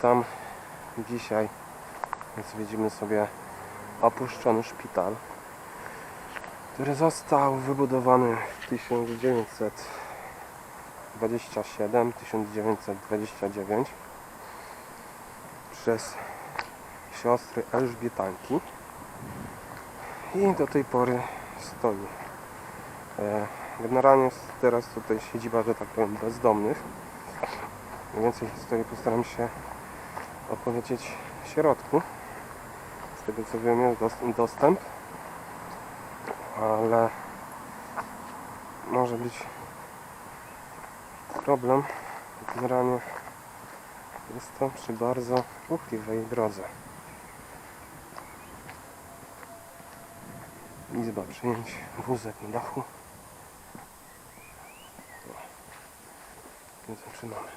Witam. Dzisiaj zwiedzimy sobie opuszczony szpital, który został wybudowany w 1927-1929 przez siostry Elżbietanki i do tej pory stoi. E, Generalnie teraz tutaj siedziba, że tak powiem, bezdomnych. Więcej historii postaram się opowiedzieć w środku. Z tego co wiem jest dos- dostęp, ale może być problem. Generalnie jest to przy bardzo ruchliwej drodze. Izba przyjęć, wózek na dachu. Zaczynamy.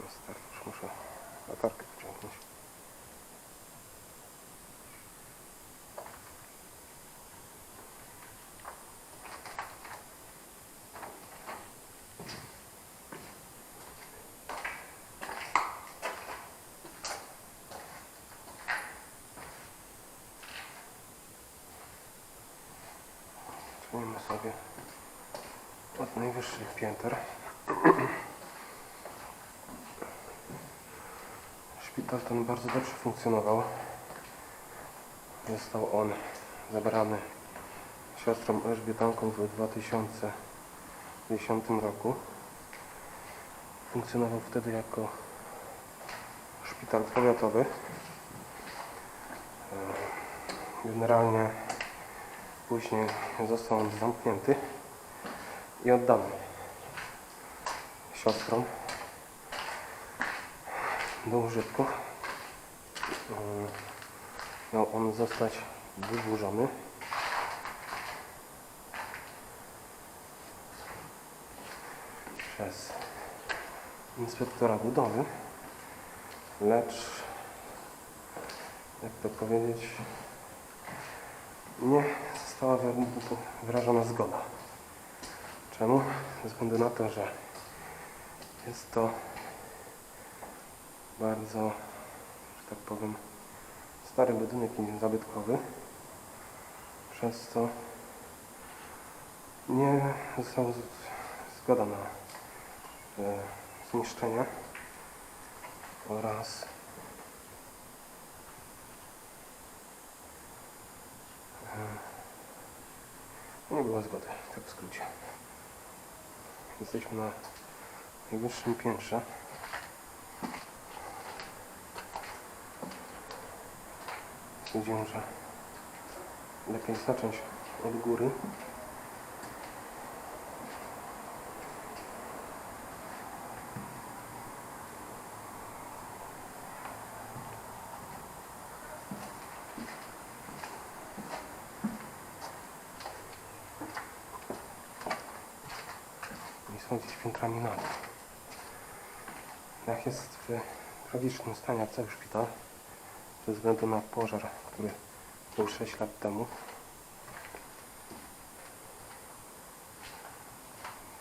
Na start już muszę latarkę wyciągnąć. Zaczniemy sobie od najwyższych pięter. Szpital ten bardzo dobrze funkcjonował. Został on zabrany siostrą Elżbietanką w 2010 roku. Funkcjonował wtedy jako szpital powiatowy. E, Generalnie później został on zamknięty i oddany siostrom do użytku. Yy, Miał on zostać wydłużony. Przez inspektora budowy, lecz jak to powiedzieć, nie została wy- wyrażona zgoda. Czemu? Ze względu na to, że jest to bardzo, że tak powiem, stary budynek zabytkowy. Przez co nie została zgoda na e, zniszczenie oraz e, nie było zgody, tak w skrócie. Jesteśmy na najwyższym piętrze. Stwierdziłem, że lepiej zacząć od góry. I schodzić piętrami na dół. Jest w tragicznym stanie cały szpital, ze względu na pożar, który był 6 lat temu.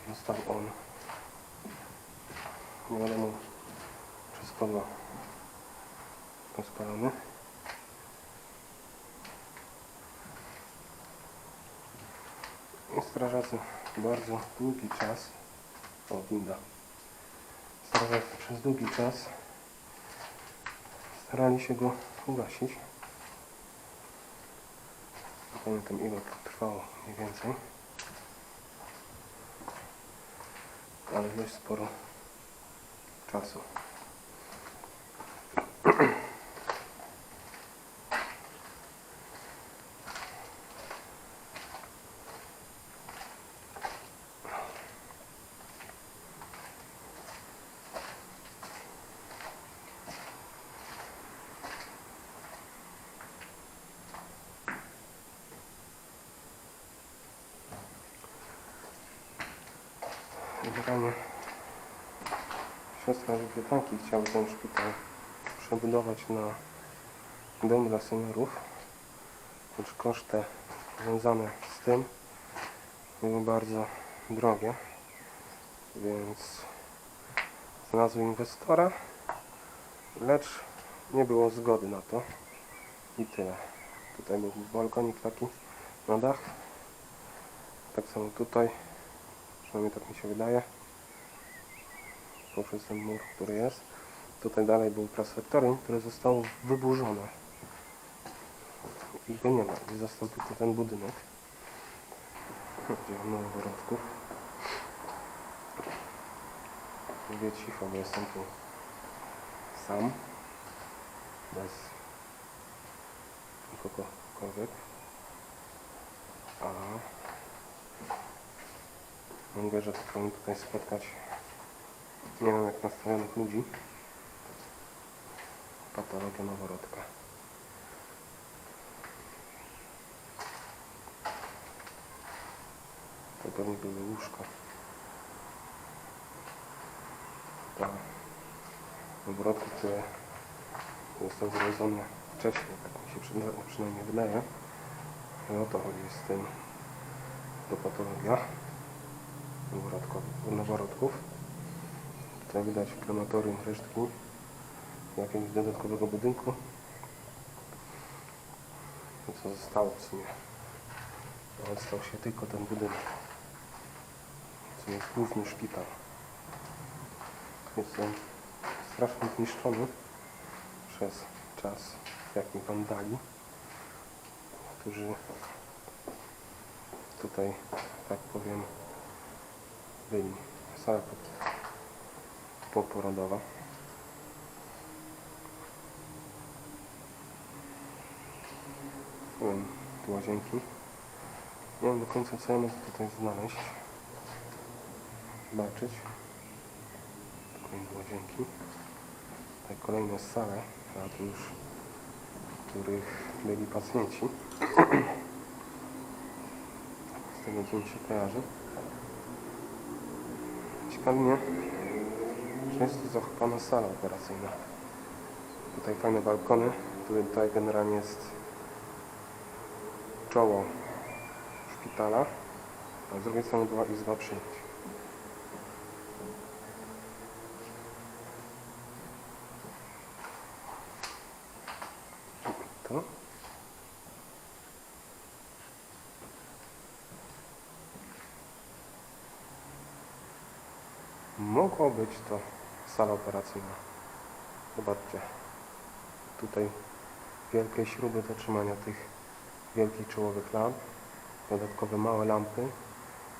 Został on nie wiadomo przez kogo rozpalony. Strażacy bardzo długi czas, o winda, strażacy przez długi czas starali się go ugasić. Nie pamiętam ile to trwało mniej więcej. Ale dość sporo czasu. siostra Elżbietanki chciała ten szpital przebudować na dom dla seniorów, lecz koszty związane z tym były bardzo drogie, więc znalazły inwestora, lecz nie było zgody na to. I tyle. Tutaj był balkonik taki na dach, tak samo tutaj, przynajmniej tak mi się wydaje, poprzez ten mur, który jest. Tutaj dalej był prasektorium, które zostało wyburzone. I go nie ma. I został tylko ten budynek. Gdzie mamy Noworodków. Mówię cicho, bo jestem tu sam. Bez nikogokolwiek. A mówię, że powinien tutaj spotkać nie wiem jak nastawionych ludzi. Patologia noworodka. To pewnie były łóżka. Tak. Noworodki, które został zrodzony wcześniej, tak mi się przyna- przynajmniej wydaje. I o to chodzi z tym to patologia noworodków. Tutaj widać w krematorium resztki jakiegoś dodatkowego budynku. I co zostało w sumie? Ostał się tylko ten budynek. Co jest główny szpital. Jest on strasznie zniszczony przez czas, jaki wandali, którzy tutaj, tak powiem, byli. Pod- poporodowa. Nie wiem, łazienki. Nie wiem do końca co ja mogę tutaj znaleźć. Zobaczyć. Kolejne łazienki. Tutaj kolejne sale, a tu już których byli pacjenci. Z tego co mi się kojarzy. Ciekawi mnie, że jest zachowana sala operacyjna. Tutaj fajne balkony. Tutaj generalnie jest czoło szpitala, a z drugiej strony była izba przyjęć. Mogło być to sala operacyjna. Zobaczcie. Tutaj wielkie śruby do trzymania tych wielkich czołowych lamp, dodatkowe małe lampy,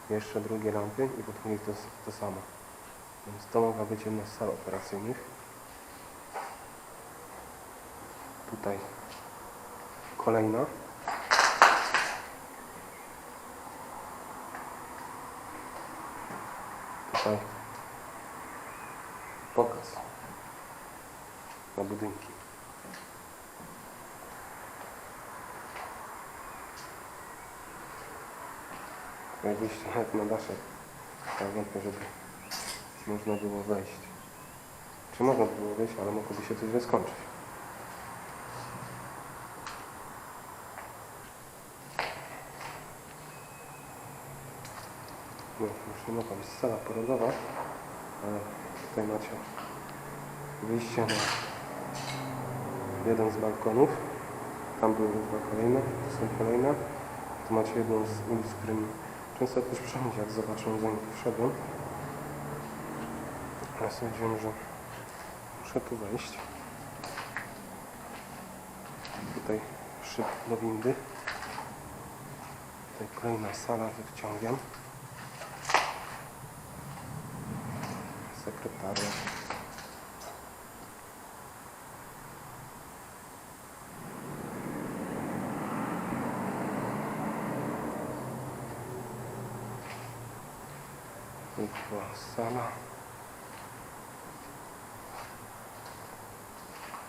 jeszcze drugie lampy i pod nich to, to samo. Więc to mogła być jedna z sal operacyjnych. Tutaj kolejna. Tutaj na budynki. Jak wyjście nawet na daszek. Ja wątpię, żeby można było wejść. Czy można było wejść, ale mogłoby się coś źle skończyć. No, już nie mogła być sala porodowa, ale tutaj macie wyjście na jeden z balkonów. Tam były dwa kolejne, tu są kolejne. Tu macie jedną z ulic, którym często też przechodzę, jak zobaczyłem, zanim wszedłem. Ale stwierdziłem, że muszę tu wejść. Tutaj szyb do windy. Tutaj kolejna sala z odciągiem. Sekretariat. Tu była sala.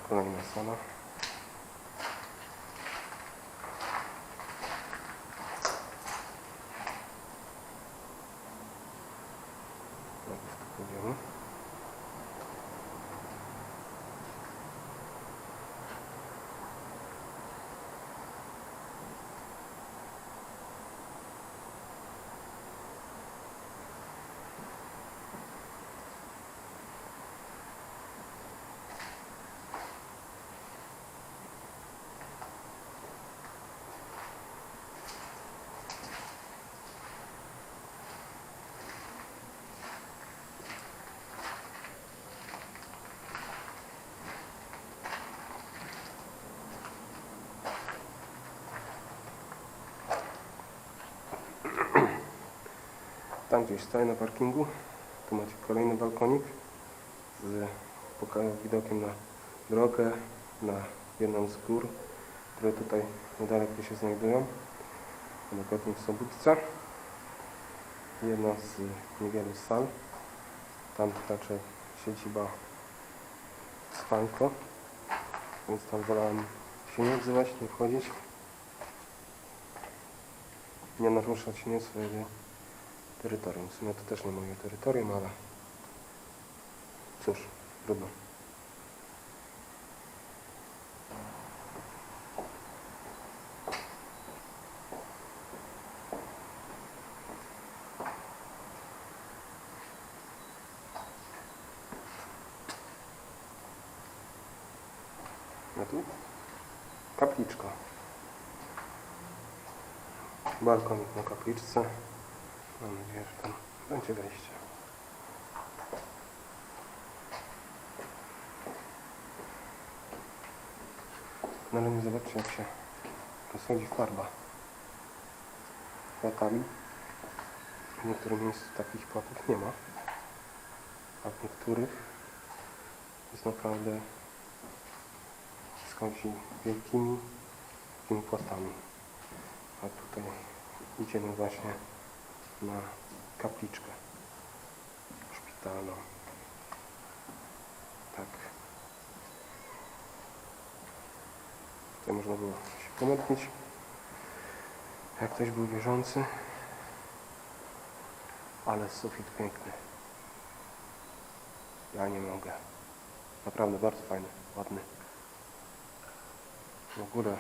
Kolejna sala. Tam gdzieś stoję na parkingu. Tu macie kolejny balkonik z widokiem na drogę, na jedną z gór, które tutaj niedaleko się znajdują, dokładnie w Sobótce. Jedna z niewielu sal. Tam raczej siedziba Spanko, więc tam wolałem się nie odzywać, nie wchodzić. Nie naruszać nie swojego terytorium. W sumie to też nie moje terytorium, ale cóż, trudno. No tu kapliczka. Balkonik na kapliczce. Że tam będzie wejście. No ale nie zobaczcie jak się rozchodzi farba. Kwiatami. W niektórych miejscach takich płatów nie ma. A w niektórych jest naprawdę schodzi wielkimi takimi płatami. A tutaj idziemy właśnie na kapliczkę szpitalną. Tak. Tutaj można było się pomodlić. Jak ktoś był wierzący. Ale sufit piękny. Ja nie mogę. Naprawdę bardzo fajny, ładny. W ogóle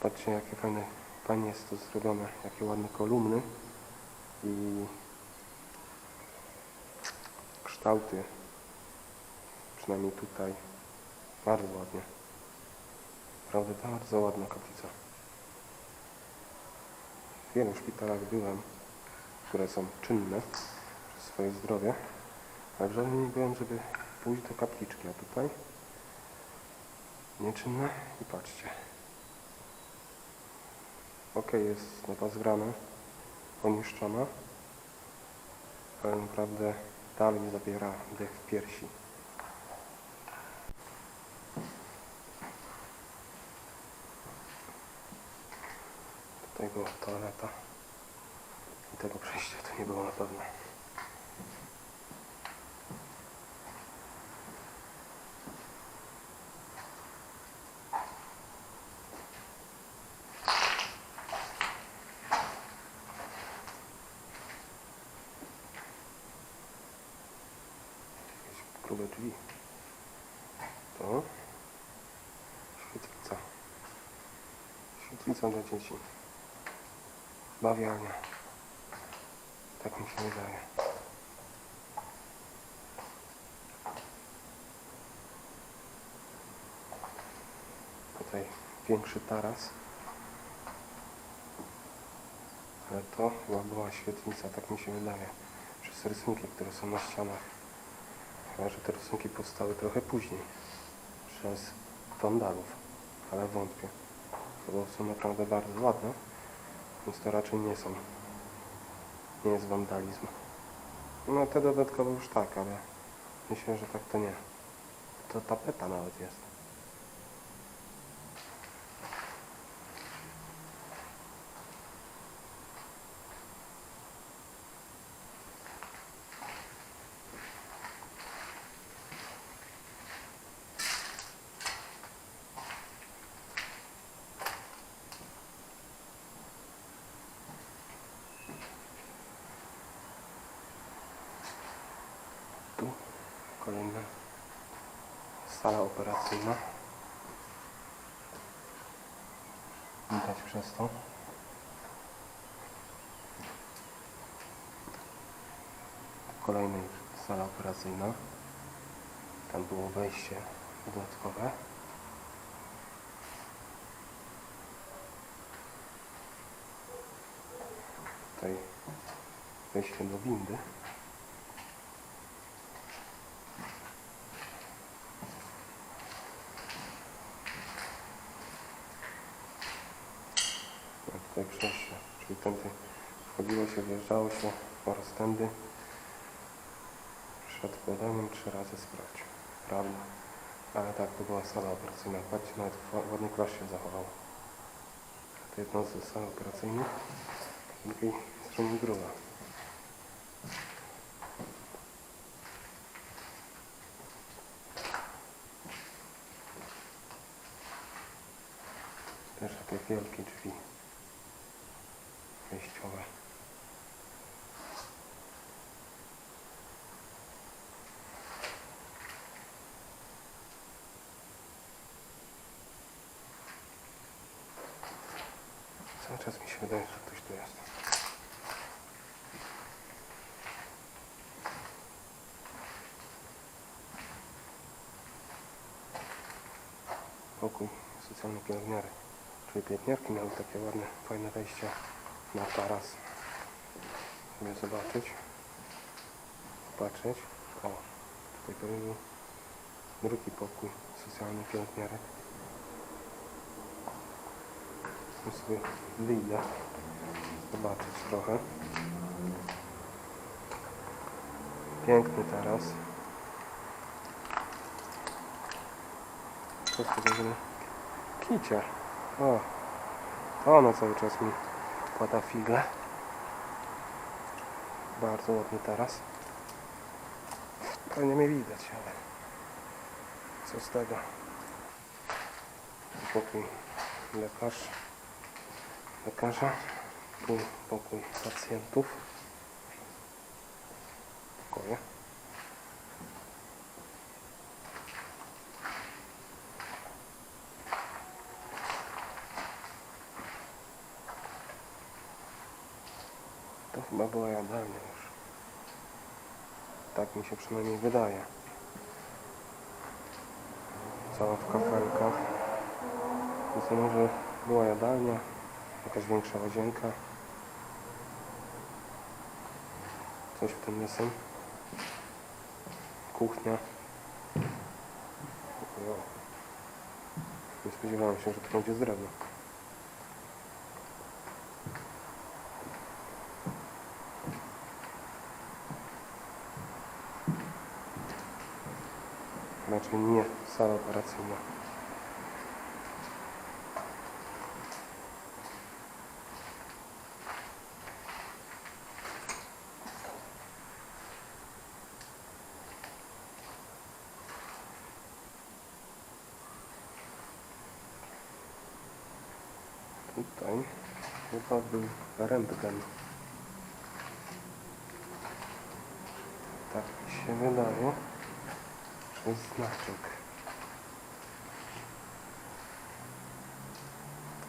patrzcie jakie fajne fajnie jest to zrobione, jakie ładne kolumny i kształty. Przynajmniej tutaj. Bardzo ładnie. Naprawdę bardzo ładna kaplica. W wielu szpitalach byłem które są czynne przez swoje zdrowie. Ale w żadnym nie byłem żeby pójść do kapliczki a tutaj nieczynne. I patrzcie. Ok jest nowa zgrana poniszczona ale naprawdę dalej zabiera dech w piersi. Tutaj była toaleta. I tego przejścia to nie było na pewno grube drzwi. To świetlica. Świetlica dla dzieci. Bawialnia. Tak mi się wydaje. Tutaj większy taras. Ale to chyba była świetlica, tak mi się wydaje. Przez rysunki, które są na ścianach. Chyba, że te rysunki powstały trochę później przez wandalów, ale wątpię. Bo są naprawdę bardzo ładne, więc to raczej nie są, nie jest wandalizm. No te dodatkowe już tak, ale myślę, że tak to nie. To tapeta nawet jest. Tu kolejna sala operacyjna. Widać przez to. Kolejna sala operacyjna. Tam było wejście dodatkowe. Tutaj wejście do windy. Wchodziło się, oraz tędy przed podaniem trzy razy sprawdź. Prawda? Ale tak, to była sala operacyjna. Patrzcie, nawet w ładny klas się zachował. To jedna z sal operacyjnych, drugiej strony druga. Też takie wielkie drzwi wejściowe. Cały czas mi się wydaje, że ktoś tu jest. Pokój socjalnej pielęgniary. Czyli pielęgniarki miały takie ładne, fajne wejście na taras. Sobie zobaczyć. Popatrzeć. O, tutaj to był drugi pokój socjalnej pielęgniary. Tu sobie wyjdę. Zobaczyć trochę. Piękny taras. Co jest powiedziane? Kicia. O, to ona cały czas mi kłada figle. Bardzo ładny taras. Pewnie mnie widać, ale co z tego? Pokój lekarz, lekarza, tu pokój pacjentów. Pokoje. To chyba była jadalnia już. Tak mi się przynajmniej wydaje. Cała w kafelkach. To może była jadalnia, jakaś większa łazienka. Coś w tym deseń. Kuchnia. Jo. Nie spodziewałem się, że to będzie z drewna. Raczej nie sala operacyjna. Tutaj chyba był rentgen. Tak mi się wydaje. Jest znaczek.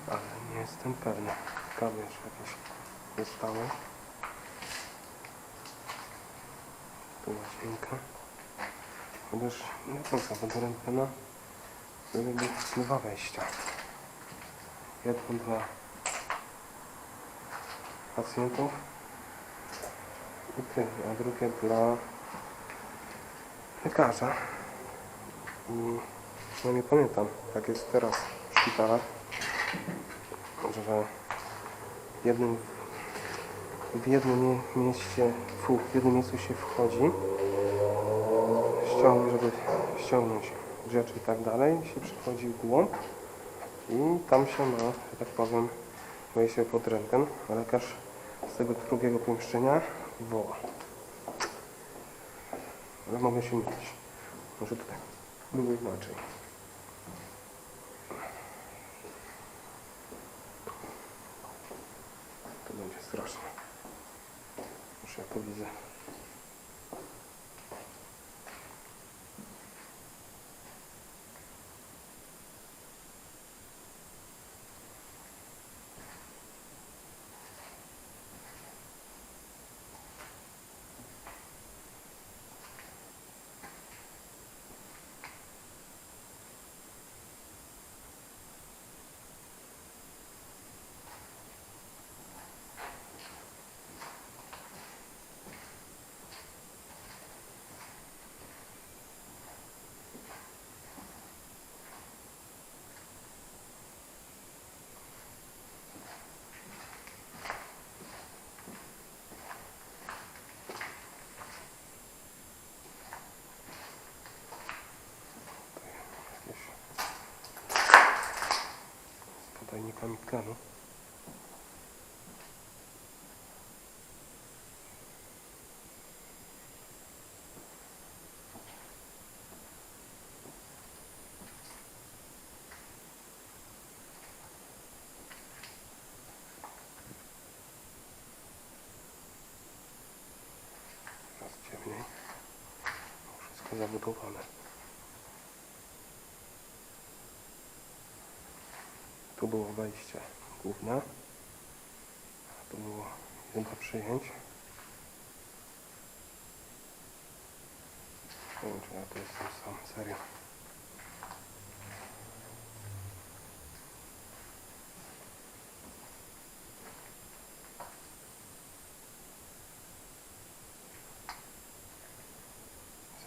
Ale nie jestem pewny. Kawy jeszcze jakieś zostały. Tu łazienka. Chociaż nie końca, bo do rentgena były dwa wejścia. Jedno dla pacjentów i tyle, a drugie dla lekarza. I przynajmniej pamiętam, tak jest teraz w szpitalach, że w jednym, w jednym mie- mieście, fu, w jednym miejscu się wchodzi, ściąg, żeby ściągnąć rzeczy i tak dalej, się przychodzi w głąb i tam się ma, że tak powiem, wejście pod rentgen, lekarz z tego drugiego pomieszczenia woła. Ale mogę się mylić. Może tutaj było inaczej. To będzie straszne. Już ja to widzę. Ciemniej. Wszystko zabudowane. Tu było wejście główne. a Tu było jedno przyjęć. Nie wiem, czy ja tu jestem sam, serio.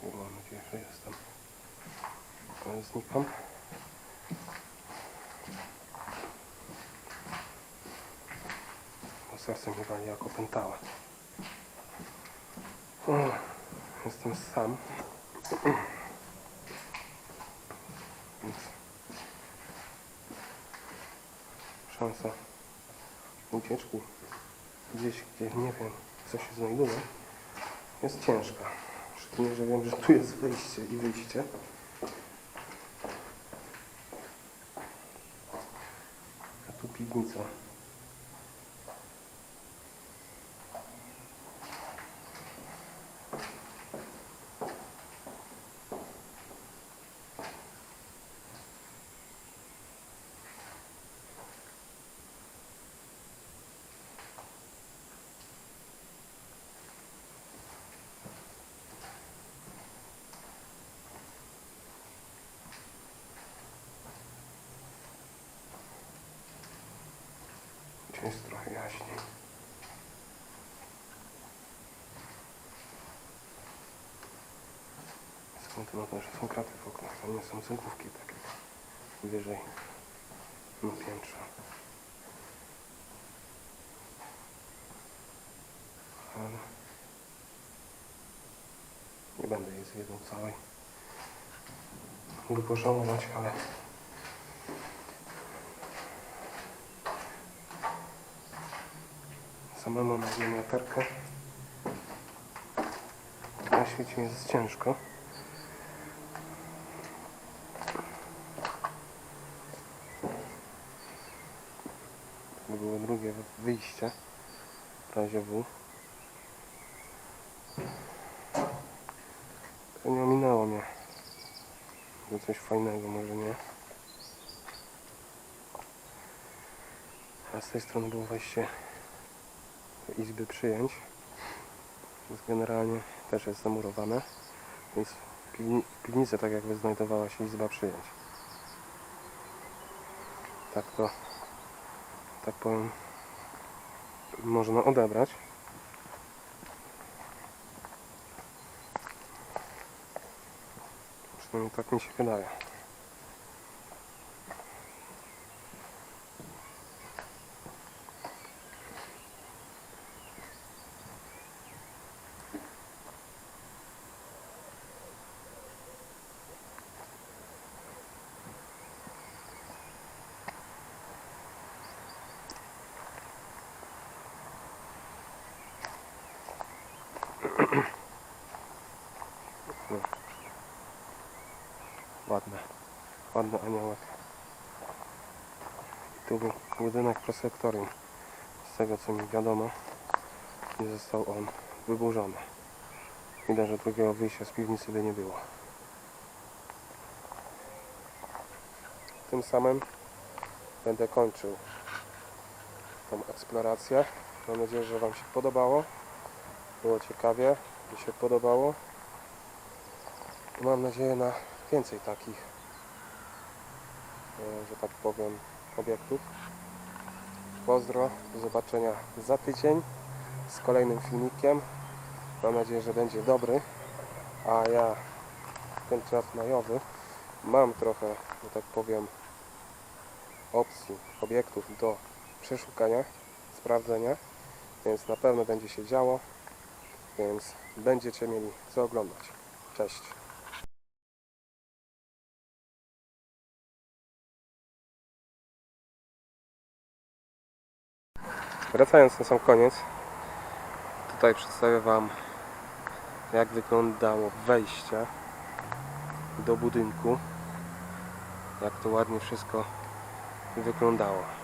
Mam nadzieję, że jestem. Znikam. Bo serce wali jak opętałe. O, Jestem sam. Szansa ucieczki gdzieś, gdzie nie wiem, co się znajduje, jest ciężka. Szczególnie, że wiem, że tu jest wejście i wyjście. A tu piwnica. Jest trochę jaśniej. Skąd to że są kraty w oknach, to nie są cegłówki tak jak wyżej na piętrze. Ale nie będę jej zjadł całej. Mógł pożałować, ale samemu na miniaturkę na świecie jest ciężko. To było drugie wyjście w razie W. To nie ominęło mnie. Było coś fajnego, może nie. A z tej strony było wejście izby przyjęć. Więc generalnie też jest zamurowane. Piwni- w piwnicy tak jakby znajdowała się izba przyjęć. Tak to, tak powiem, można odebrać. Przynajmniej tak mi się wydaje. Ładne. Ładny aniołek. Tu był budynek prosektorium. Z tego co mi wiadomo, nie został on wyburzony. Widać, że drugiego wyjścia z piwnicy by nie było. Tym samym będę kończył tą eksplorację. Mam nadzieję, że Wam się podobało. Było ciekawie, mi się podobało. Mam nadzieję na więcej takich, e, że tak powiem, obiektów. Pozdro, do zobaczenia za tydzień z kolejnym filmikiem. Mam nadzieję, że będzie dobry. A ja ten czas majowy mam trochę, że tak powiem, opcji, obiektów do przeszukania, sprawdzenia, więc na pewno będzie się działo, więc będziecie mieli co oglądać. Cześć! Wracając na sam koniec, tutaj przedstawię Wam jak wyglądało wejście do budynku. Jak to ładnie wszystko wyglądało.